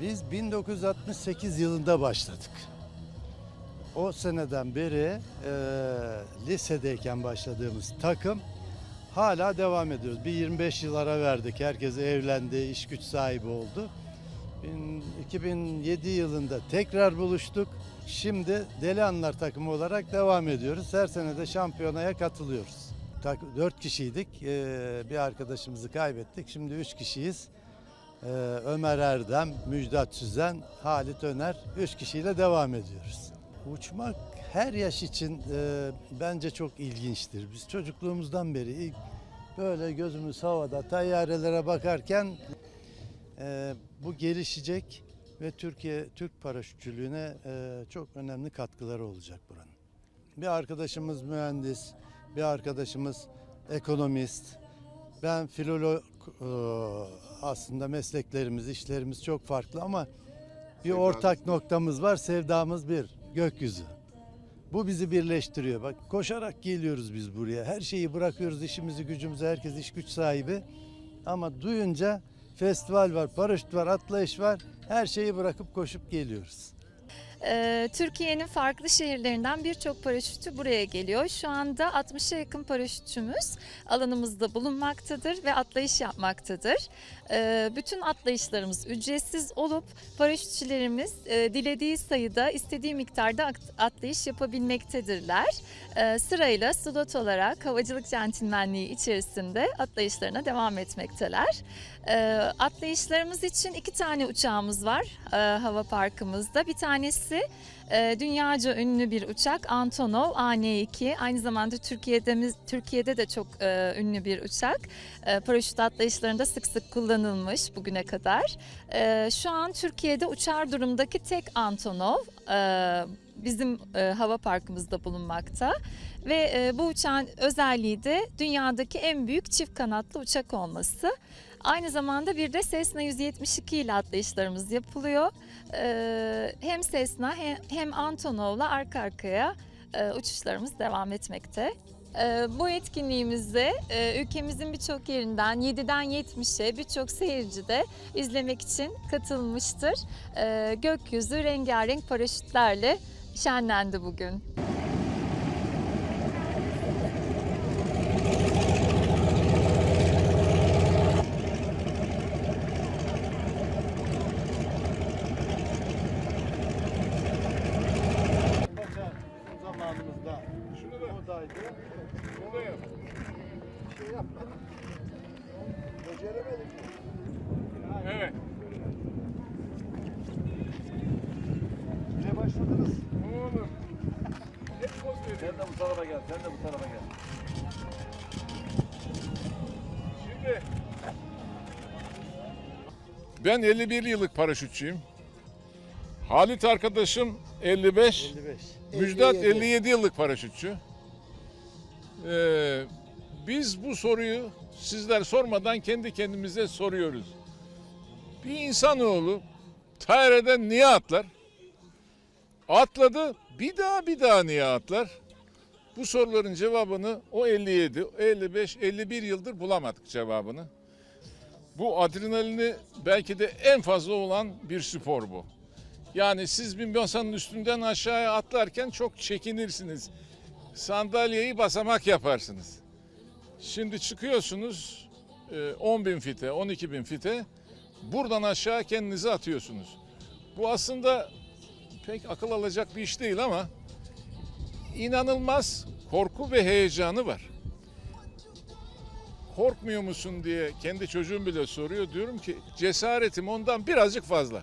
Biz 1968 yılında başladık. O seneden beri e, lisedeyken başladığımız takım hala devam ediyoruz. Bir 25 yıl ara verdik. Herkes evlendi, iş güç sahibi oldu. Bin- 2007 yılında tekrar buluştuk. Şimdi Deli Anlar takımı olarak devam ediyoruz. Her sene de şampiyonaya katılıyoruz. 4 kişiydik. Ee, bir arkadaşımızı kaybettik. Şimdi 3 kişiyiz. Ee, Ömer Erdem, Müjdat Süzen, Halit Öner. 3 kişiyle devam ediyoruz. Uçmak her yaş için e, bence çok ilginçtir. Biz çocukluğumuzdan beri ilk böyle gözümüz havada tayyarelere bakarken e, bu gelişecek ve Türkiye Türk paraşütçülüğüne e, çok önemli katkıları olacak buranın. Bir arkadaşımız mühendis, bir arkadaşımız ekonomist. Ben e, aslında mesleklerimiz, işlerimiz çok farklı ama bir ortak noktamız var. Sevdamız bir, gökyüzü. Bu bizi birleştiriyor. Bak koşarak geliyoruz biz buraya. Her şeyi bırakıyoruz, işimizi, gücümüzü. Herkes iş güç sahibi. Ama duyunca festival var, paraşüt var, atlayış var. Her şeyi bırakıp koşup geliyoruz. Ee, Türkiye'nin farklı şehirlerinden birçok paraşütçü buraya geliyor. Şu anda 60'a yakın paraşütçümüz alanımızda bulunmaktadır ve atlayış yapmaktadır. Ee, bütün atlayışlarımız ücretsiz olup paraşütçülerimiz e, dilediği sayıda, istediği miktarda at- atlayış yapabilmektedirler. Ee, sırayla slot olarak havacılık centilmenliği içerisinde atlayışlarına devam etmekteler. Ee, atlayışlarımız için iki tane uçağımız var e, hava parkımızda. Bir tanesi e, dünyaca ünlü bir uçak Antonov AN-2. Aynı zamanda Türkiye'de Türkiye'de de çok e, ünlü bir uçak. E, paraşüt atlayışlarında sık sık kullanılmış bugüne kadar. E, şu an Türkiye'de uçar durumdaki tek Antonov e, bizim e, hava parkımızda bulunmakta. Ve e, bu uçağın özelliği de dünyadaki en büyük çift kanatlı uçak olması. Aynı zamanda bir de Cessna 172 ile atlayışlarımız yapılıyor. Ee, hem Cessna hem, hem Antonov'la arka arkaya e, uçuşlarımız devam etmekte. Ee, bu etkinliğimizde e, ülkemizin birçok yerinden 7'den 70'e birçok seyirci de izlemek için katılmıştır. Ee, gökyüzü rengarenk paraşütlerle şenlendi bugün. Şey. Evet. Ne başladınız? Oğlum. Hep poz veriyor. Sen de bu tarafa gel, sen de bu tarafa gel. Şimdi ben 51 yıllık paraşütçüyüm. Halit arkadaşım 55, 55. Müjdat 57 yıllık paraşütçü. Ee, biz bu soruyu sizler sormadan kendi kendimize soruyoruz. Bir insanoğlu Tayre'den niye atlar? Atladı, bir daha bir daha niye atlar? Bu soruların cevabını o 57, 55, 51 yıldır bulamadık cevabını. Bu adrenalini belki de en fazla olan bir spor bu. Yani siz bir masanın üstünden aşağıya atlarken çok çekinirsiniz. Sandalyeyi basamak yaparsınız. Şimdi çıkıyorsunuz e, 10 bin fite, 12 bin fite. Buradan aşağı kendinizi atıyorsunuz. Bu aslında pek akıl alacak bir iş değil ama inanılmaz korku ve heyecanı var. Korkmuyor musun diye kendi çocuğum bile soruyor. Diyorum ki cesaretim ondan birazcık fazla.